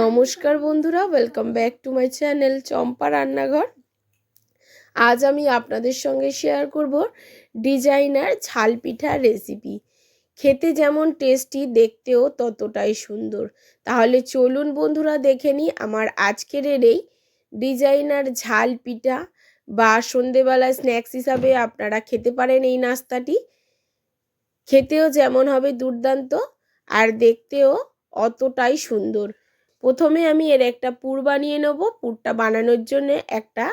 নমস্কার বন্ধুরা welcome back to my channel Champa রান্নাঘর। আজ আমি আপনাদের সঙ্গে শেয়ার করব ডিজাইনার ঝাল পিঠার রেসিপি খেতে যেমন টেস্টি দেখতেও ততটাই সুন্দর। তাহলে চলুন বন্ধুরা, দেখে নিই আমার আজকের এই ডিজাইনার ঝাল পিঠা বা সন্ধেবেলা স্ন্যাক্স হিসাবে আপনারা খেতে পারেন এই নাস্তাটি। খেতেও যেমন হবে দুর্দান্ত, আর দেখতেও অতটাই সুন্দর। প্রথমে আমি এর একটা পুর বানিয়ে নেব। পুরটা বানানোর জন্য একটা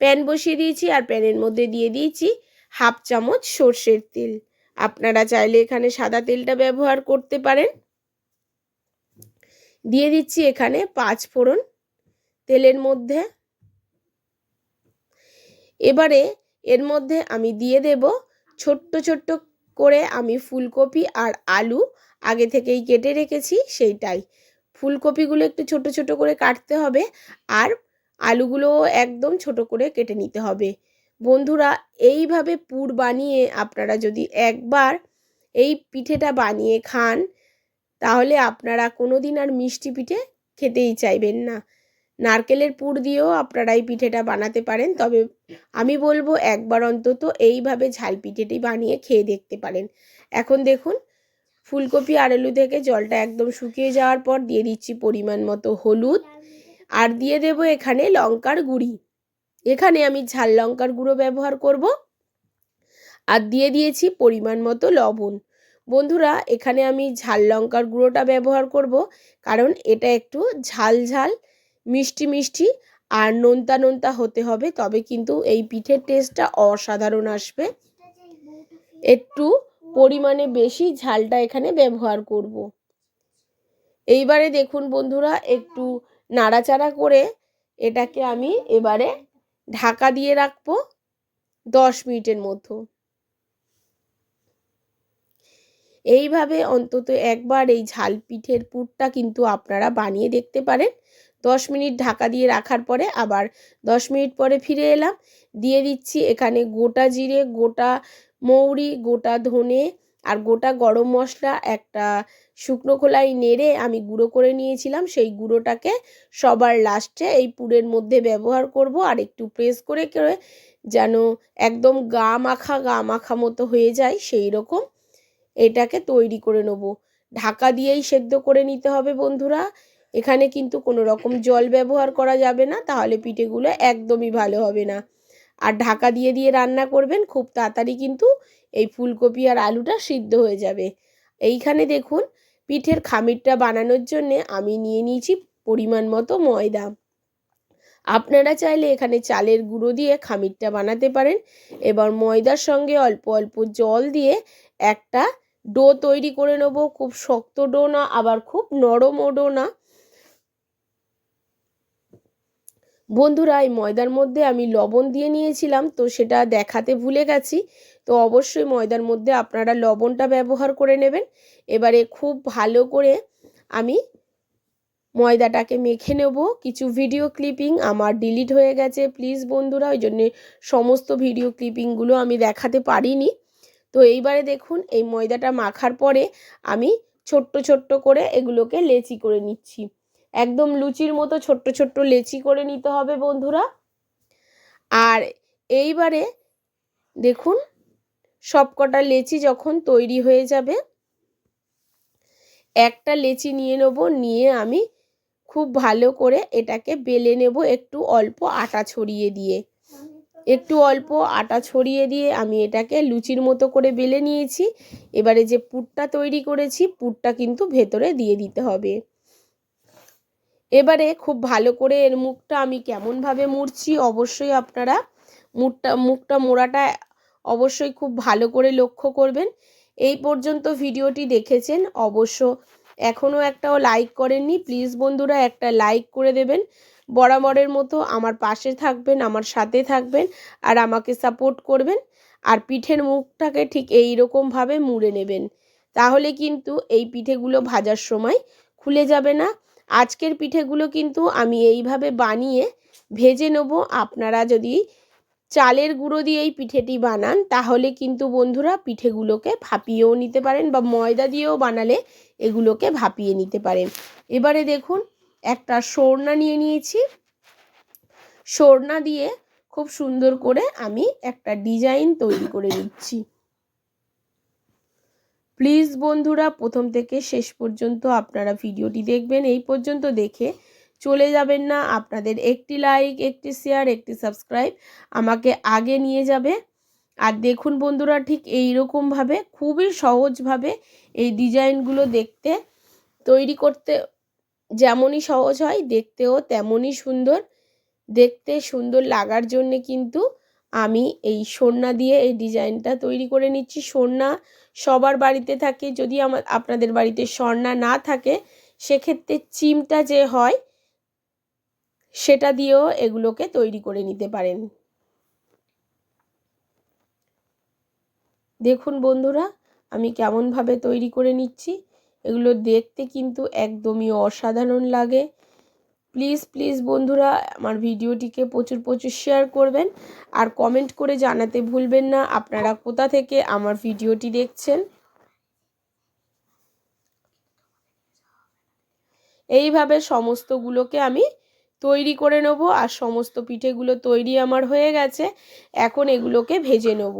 প্যান বসিয়ে দিয়েছি আর প্যানের মধ্যে দিয়ে দিয়েছি হাফ চামচ সর্ষের তেল। আপনারা চাইলে এখানে সাদা তেলটা ব্যবহার করতে পারেন। দিয়ে দিচ্ছি এখানে পাঁচ ফোড়ন তেলের মধ্যে। এবারে এর মধ্যে আমি দিয়ে দেব ছোট্ট ছোট্ট করে আমি ফুলকপি আর আলু আগে থেকেই কেটে রেখেছি সেইটাই। ফুলকপিগুলো একটু ছোট ছোট করে কাটতে হবে আর আলুগুলো একদম ছোট করে কেটে নিতে হবে। বন্ধুরা, এইভাবে পুর বানিয়ে আপনারা যদি একবার এই পিঠেটা বানিয়ে খান, তাহলে আপনারা কোনো দিন আর মিষ্টি পিঠে খেতেই চাইবেন না। নারকেলের পুর দিয়েও আপনারা এই পিঠেটা বানাতে পারেন, তবে আমি বলব একবার অন্তত এইভাবে ঝাল পিঠেটি বানিয়ে খেয়ে দেখতে পারেন। এখন দেখুন ফুলকপি আর আলু থেকে জলটা একদম শুকিয়ে যাওয়ার পর দিয়ে দিচ্ছি পরিমাণ মতো হলুদ। আর দিয়ে দেব এখানে লঙ্কার গুঁড়ি। এখানে আমি ঝাল লঙ্কার গুঁড়ো ব্যবহার করব। আর দিয়ে দিয়েছি পরিমাণ মতো লবণ। বন্ধুরা, এখানে আমি ঝাল লঙ্কার গুঁড়োটা ব্যবহার করব। কারণ এটা একটু ঝাল ঝাল, মিষ্টি মিষ্টি আর নোনতা নোনতা হতে হবে। তবে কিন্তু এই পিঠের টেস্টটা অসাধারণ আসবে। একটু পরিমাণে বেশি ঝালটা এখানে ব্যবহার করব। এইবারে দেখুন বন্ধুরা, একটু নাড়াচাড়া করে এটাকে আমি এবারে ঢাকা দিয়ে রাখব দশ মিনিটের মতো এইভাবে অন্তত একবার এই ঝাল পিঠের পুরটা কিন্তু আপনারা বানিয়ে দেখতে পারেন দশ মিনিট ঢাকা দিয়ে রাখার পরে আবার দশ মিনিট পরে ফিরে এলাম। দিয়ে দিচ্ছি এখানে গোটা জিরে, গোটা মৌরি, গোটা ধনে আর গোটা গরম মশলা, একটা শুকনো খোলাই নেড়ে আমি গুঁড়ো করে নিয়েছিলাম। সেই গুঁড়োটাকে সবার লাস্টে এই পুরের মধ্যে ব্যবহার করব আর একটু প্রেস করে করে যেন একদম গা মাখা গা মাখা মতো হয়ে যায় সেই রকম এটাকে তৈরি করে নেব। ঢাকা দিয়েই সেদ্ধ করে নিতে হবে বন্ধুরা। এখানে কিন্তু কোনো রকম জল ব্যবহার করা যাবে না, তাহলে পিঠেগুলো একদমই ভালো হবে না। আর ঢাকা দিয়ে দিয়ে রান্না করবেন, খুব তাড়াতাড়ি কিন্তু এই ফুলকপি আর আলুটা সিদ্ধ হয়ে যাবে। এইখানে দেখুন, পিঠের খামিরটা বানানোর জন্যে আমি নিয়ে নিয়েছি পরিমাণ মতো ময়দা। আপনারা চাইলে এখানে চালের গুঁড়ো দিয়ে খামিরটা বানাতে পারেন, এবার ময়দার সঙ্গে অল্প অল্প জল দিয়ে একটা ডো তৈরি করে নেব। খুব শক্ত ডো না, আবার খুব নরমও ডো না। বন্ধুরা, এই ময়দার মধ্যে আমি লবণ দিয়ে নিয়েছিলাম, তো সেটা দেখাতে ভুলে গেছি। তো অবশ্যই ময়দার মধ্যে আপনারা লবণটা ব্যবহার করে নেবেন। এবারে খুব ভালো করে আমি ময়দাটাকে মেখে নেব। কিছু ভিডিও ক্লিপিং আমার ডিলিট হয়ে গেছে, প্লিজ বন্ধুরা, ওই জন্যে সমস্ত ভিডিও ক্লিপিংগুলো আমি দেখাতে পারিনি। তো এইবারে দেখুন, এই ময়দাটা মাখার পরে আমি ছোট্ট ছোট্ট করে এগুলোকে লেচি করে নিচ্ছি। একদম লুচির মতো ছোট্ট ছোট্ট লেচি করে নিতে হবে বন্ধুরা। আর এইবারে দেখুন, সবকটা লেচি যখন তৈরি হয়ে যাবে, একটা লেচি নিয়ে নেব, নিয়ে আমি খুব ভালো করে এটাকে বেলে নেব একটু অল্প আটা ছড়িয়ে দিয়ে। একটু অল্প আটা ছড়িয়ে দিয়ে আমি এটাকে লুচির মতো করে বেলে নিয়েছি। এবারে যে পুরটা তৈরি করেছি, পুরটা কিন্তু ভেতরে দিয়ে দিতে হবে। এবারে খুব ভালো করে এর মুখটা আমি কেমনভাবে মুড়ছি অবশ্যই আপনারা মুখটা মুখটা মোড়াটা অবশ্যই খুব ভালো করে লক্ষ্য করবেন। এই পর্যন্ত ভিডিওটি দেখেছেন অবশ্য এখনও একটাও লাইক করেননি। প্লিজ বন্ধুরা একটা লাইক করে দেবেন। বরাবরের মতো আমার পাশে থাকবেন, আমার সাথে থাকবেন আর আমাকে সাপোর্ট করবেন আর পিঠের মুখটাকে ঠিক এই রকমভাবে মুড়ে নেবেন। তাহলে কিন্তু এই পিঠেগুলো ভাজার সময় খুলে যাবে না। আজকের পিঠেগুলো কিন্তু আমি এইভাবে বানিয়ে ভেজে নেব। আপনারা যদি চালের গুঁড়ো দিয়ে এই পিঠেটি বানান, তাহলে কিন্তু বন্ধুরা পিঠেগুলোকে ভাপিয়েও নিতে পারেন বা ময়দা দিয়েও বানালে এগুলোকে ভাপিয়ে নিতে পারেন। এবারে দেখুন, একটা সরনা নিয়ে নিয়েছি। সরনা দিয়ে খুব সুন্দর করে আমি একটা ডিজাইন তৈরি করে নিচ্ছি। প্লিজ বন্ধুরা, প্রথম থেকে শেষ পর্যন্ত আপনারা ভিডিওটি দেখবেন, এই পর্যন্ত দেখে চলে যাবেন না। আপনাদের একটি লাইক একটি শেয়ার একটি সাবস্ক্রাইব আমাকে আগে নিয়ে যাবে। আর দেখুন বন্ধুরা, ঠিক এই রকমভাবে খুবই সহজভাবে এই ডিজাইনগুলো দেখতে, তৈরি করতে যেমনই সহজ হয়, দেখতেও তেমনই সুন্দর। দেখতে সুন্দর লাগার জন্যে কিন্তু আমি এই সন্না দিয়ে এই ডিজাইনটা তৈরি করে নিচ্ছি। সন্না সবার বাড়িতে থাকে, যদি আমার আপনাদের বাড়িতে স্বর্ণা না থাকে, সেক্ষেত্রে চিমটা যে হয়, সেটা দিয়েও এগুলোকে তৈরি করে নিতে পারেন। দেখুন বন্ধুরা, আমি কেমনভাবে তৈরি করে নিচ্ছি। এগুলো দেখতে কিন্তু একদমই অসাধারণ লাগে। প্লিজ প্লিজ বন্ধুরা, আমার ভিডিওটিকে প্রচুর প্রচুর শেয়ার করবেন আর কমেন্ট করে জানাতে ভুলবেন না। আপনারা কোথা থেকে আমার ভিডিওটি দেখছেন? এইভাবে সমস্তগুলোকে আমি তৈরি করে নেব আর সমস্ত পিঠেগুলো তৈরি আমার হয়ে গেছে। এখন এগুলোকে ভেজে নেব।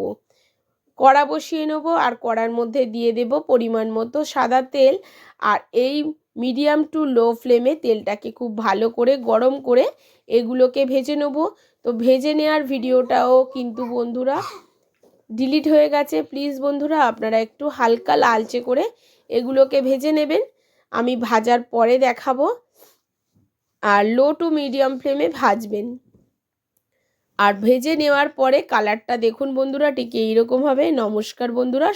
কড়া বসিয়ে নেব আর কড়ার মধ্যে দিয়ে দেব পরিমাণ মতো সাদা তেল। আর এই মিডিয়াম টু লো ফ্লেমে তেলটাকে খুব ভালো করে গরম করে এগুলোকে ভেজে নেব। তো ভেজে নেওয়ার ভিডিওটাও কিন্তু বন্ধুরা ডিলিট হয়ে গেছে। প্লিজ বন্ধুরা আপনারা একটু হালকা লালচে করে এগুলোকে ভেজে নেবেন। আমি ভাজার পরে দেখাবো। আর লো টু মিডিয়াম ফ্লেমে ভাজবেন। আর ভেজে নেওয়ার পরে কালারটা দেখুন বন্ধুরা, ঠিক এইরকম হবে। নমস্কার বন্ধুরা।